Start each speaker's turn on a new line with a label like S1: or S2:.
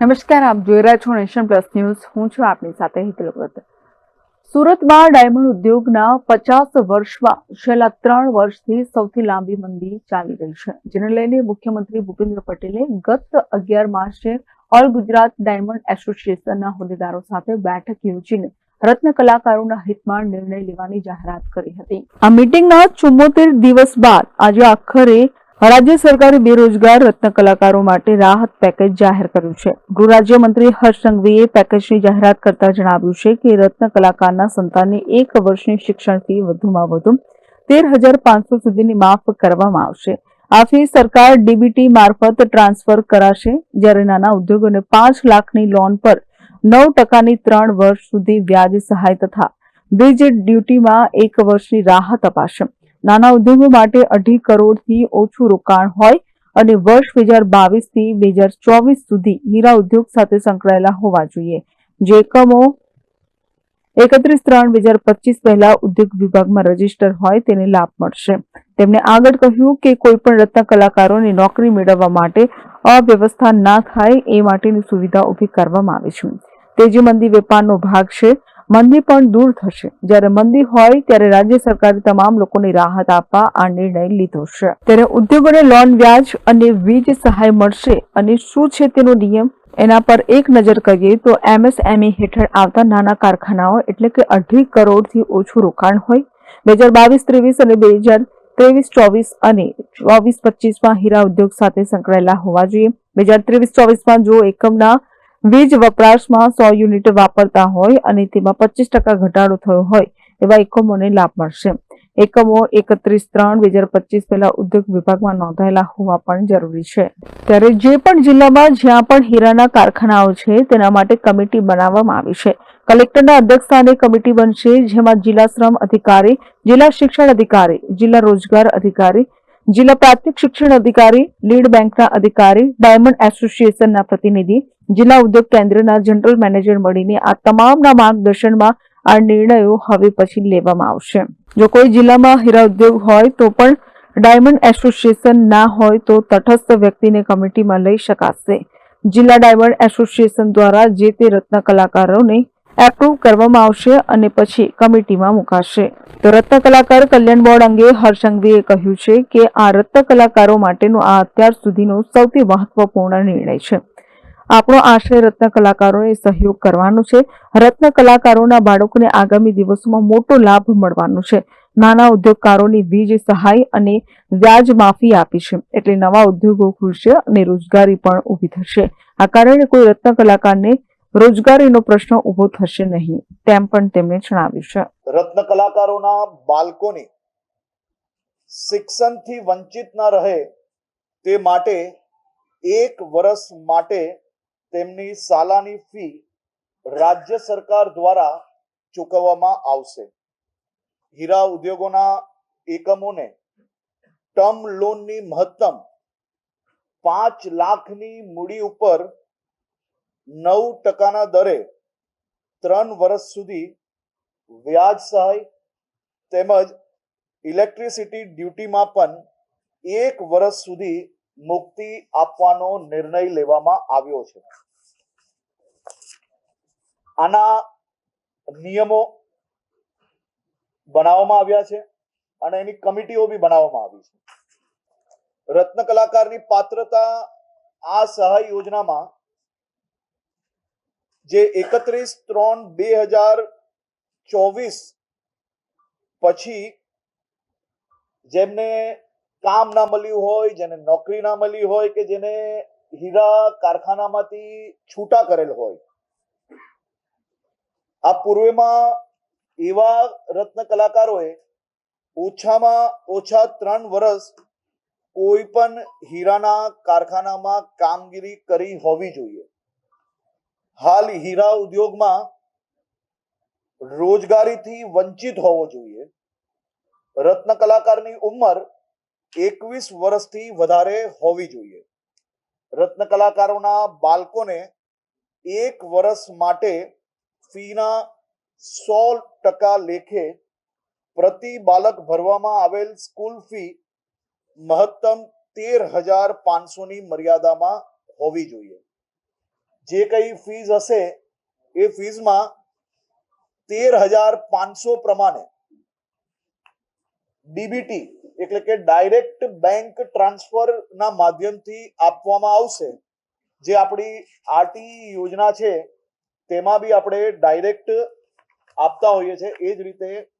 S1: નમસ્કાર, આપ જોઈ રહ્યા છો નેશન પ્લસ ન્યૂઝ. હું છું આપની સાથે હિતલ સુરતમાં ડાયમંડ ઉદ્યોગના પચાસ વર્ષમાં છેલ્લા ત્રણ વર્ષથી સૌથી લાંબી મંદી ચાલી રહી છે, જેને લઈને મુખ્યમંત્રી ભૂપેન્દ્ર પટેલે ગત અગિયાર માર્ચે ઓલ ગુજરાત ડાયમંડ એસોસિએશનના હોદ્દેદારો સાથે બેઠક યોજીને રત્ન કલાકારોના હિતમાં નિર્ણય લેવાની જાહેરાત કરી હતી. આ મીટિંગના ચુમ્મોતેર દિવસ બાદ આજે આખરે રાજ્ય સરકારે બેરોજગાર રત્ન કલાકારો માટે રાહત પેકેજ જાહેર કર્યું છે. ગૃહ રાજ્યમંત્રી હર્ષ સંઘવીએ પેકેજની જાહેરાત કરતા જણાવ્યું છે કે રત્ન કલાકારના સંતાનને એક વર્ષની શિક્ષણ ફી વધુમાં વધુ તેર હજાર પાંચસો સુધીની માફ કરવામાં આવશે. આ ફી સરકાર ડીબીટી મારફત ટ્રાન્સફર કરાશે, જ્યારે નાના ઉદ્યોગોને પાંચ લાખની લોન પર નવ ટકાની ત્રણ વર્ષ સુધી વ્યાજ સહાય તથા વીજ ડ્યુટીમાં એક વર્ષની રાહત અપાશે. નાના ઉદ્યોગો માટે અઢી કરોડથી ઓછું રોકાણ હોય અને વર્ષ બે હજાર બાવીસથી બે હજાર ચોવીસ સુધી હીરા ઉદ્યોગ સાથે સંકળાયેલા હોવા જોઈએ. જે એકમો એકત્રીસ ત્રણ બે હજાર પચીસ પહેલા ઉદ્યોગ વિભાગમાં રજિસ્ટર હોય તેને લાભ મળશે. તેમણે આગળ કહ્યું કે કોઈ પણ રત્ન કલાકારોને નોકરી મેળવવા માટે અવ્યવસ્થા ના થાય એ માટેની સુવિધા ઊભી કરવામાં આવી છે. તેજી મંદી વેપારનો ભાગ છે. મંદી પણ દૂર થશે. જ્યારે મંદી હોય ત્યારે રાજ્ય સરકારે તમામ લોકોને રાહત આપવા આ નિર્ણય લીધો છે. ત્યારે ઉદ્યોગોને લોન, વ્યાજ અને વીજ સહાય મળશે અને શું છે તેનો નિયમ? એના પર એક નજર કરીએ તો એમએસએમઈ હેઠળ આવતા નાના કારખાનાઓ એટલે કે અઢી કરોડથી ઓછું રોકાણ હોય. બે હજાર બાવીસ, ત્રેવીસ અને બે હજાર ત્રેવીસ, ચોવીસ અને ચોવીસ પચીસમાં હીરા ઉદ્યોગ સાથે સંકળાયેલા હોવા જોઈએ. બે હજાર ત્રેવીસ, ચોવીસમાં જો એકમના વીજ વપરાશમાં સો યુનિટ વાપરતા હોય અને તેમાં પચીસ ટકા ઘટાડો થયો હોય એવા એકમોને લાભ મળશે. એકમો એકત્રીસ ત્રણ બે હજાર પચીસ પહેલા ઉદ્યોગ વિભાગમાં નોંધાયેલા હોવા પણ જરૂરી છે. ત્યારે જે પણ જિલ્લામાં જ્યાં પણ હીરાના કારખાનાઓ છે, તેના માટે કમિટી બનાવવામાં આવી છે. કલેક્ટરના અધ્યક્ષસ્થાને કમિટી બનશે, જેમાં જિલ્લા શ્રમ અધિકારી, જિલ્લા શિક્ષણ અધિકારી, જિલ્લા રોજગાર અધિકારી જિલ્લા પ્રાથમિક શિક્ષણ અધિકારી, લીડ બેંકના અધિકારી, ડાયમંડ એસોસિએશનના પ્રતિનિધિ, જિલ્લા ઉદ્યોગ કેન્દ્રના જનરલ મેનેજર મળીને આ તમામના માર્ગદર્શનમાં આ નિર્ણયો હવે પછી લેવામાં આવશે. જો કોઈ જિલ્લામાં હીરા ઉદ્યોગ હોય તો પણ ડાયમંડ એસોસિએશન ના હોય તો તટસ્થ વ્યક્તિને કમિટીમાં લઈ શકાશે. જિલ્લા ડાયમંડ એસોસિએશન દ્વારા જે તે રત્ન કલાકારોને એપ્રુવ કરવામાં આવશે અને પછી કમિટીમાં મુકાશે. તો રત્ન કલાકાર કલ્યાણ બોર્ડ અંગે હર્ષંઘવીએ કહ્યું છે કે આ રત્ન કલાકારો માટેનો આ અત્યાર સુધીનો સૌથી મહત્વપૂર્ણ નિર્ણય છે. આપણો આશય રત્ન કલાકારોને સહયોગ કરવાનો છે. રત્ન કલાકારોના બાળકોને આગામી દિવસોમાં મોટો લાભ મળવાનો છે. નાના ઉદ્યોગકારોની વીજ સહાય અને વ્યાજ માફી આપી છે. એટલે નવા ઉદ્યોગો ખુલશે અને રોજગારી પણ ઊભી થશે. આ કારણે કોઈ રત્ન કલાકારને રોજગારીનો પ્રશ્ન ઊભો થશે નહીં, તેમ પણ તેમણે જણાવ્યું છે.
S2: રત્ન કલાકારોના બાળકોને શિક્ષણથી વંચિત ના રહે તે માટે એક વર્ષ માટે તેમની શાલાની ફી રાજ્ય સરકાર દ્વારા ચૂકવવામાં આવશે. હીરા ઉદ્યોગોના એકમોને ટર્મ લોનની મહત્તમ પાંચ લાખની મૂડી ઉપર નવ ટકાના દરે ત્રણ વર્ષ સુધી વ્યાજ સહાય તેમજ ઇલેક્ટ્રિસિટી ડ્યુટીમાં પણ એક વર્ષ સુધી મુક્તિ આપવાનો નિર્ણય લેવામાં આવ્યો છે. આના નિયમો બનાવવામાં આવ્યા છે અને એની કમિટીઓ બી બનાવવામાં આવી છે. રત્ન કલાકારની પાત્રતા આ સહાય યોજનામાં જે એકત્રીસ ત્રણ બે હજાર ચોવીસ પછી જેમને કામ ના મળ્યું હોય, જેને નોકરી ના મળી હોય કે જેને હીરા કારખાનામાંથી છૂટા કરેલ હોય. આ પૂર્વેમાં એવા રત્ન કલાકારોએ ઓછામાં ઓછા ત્રણ વર્ષ કોઈ પણ હીરાના કારખાનામાં કામગીરી કરી હોવી જોઈએ. હાલ હીરા ઉદ્યોગમાં રોજગારીથી વંચિત હોવો જોઈએ. રત્ન કલાકારની ઉંમર એકવીસ વર્ષથી વધારે હોવી જોઈએ. રત્ન કલાકારોના બાળકોને એક વર્ષ માટે ફીના સો ટકા લેખે પ્રતિ બાળક ભરવામાં આવેલ સ્કૂલ ફી મહત્તમ તેર હજાર પાંચસોની મર્યાદામાં હોવી જોઈએ. જે કઈ ફીઝ હશે, એ ફીઝમાં તેર હજાર પાંચસો પ્રમાણે ડીબીટી એટલે કે ડાયરેક્ટ બેંક ટ્રાન્સફર ના માધ્યમથી આપવામાં આવશે. જે આપણી આરટી યોજના છે, તેમાં બી આપણે ડાયરેક્ટ આપતા હોઈએ છીએ. એ જ રીતે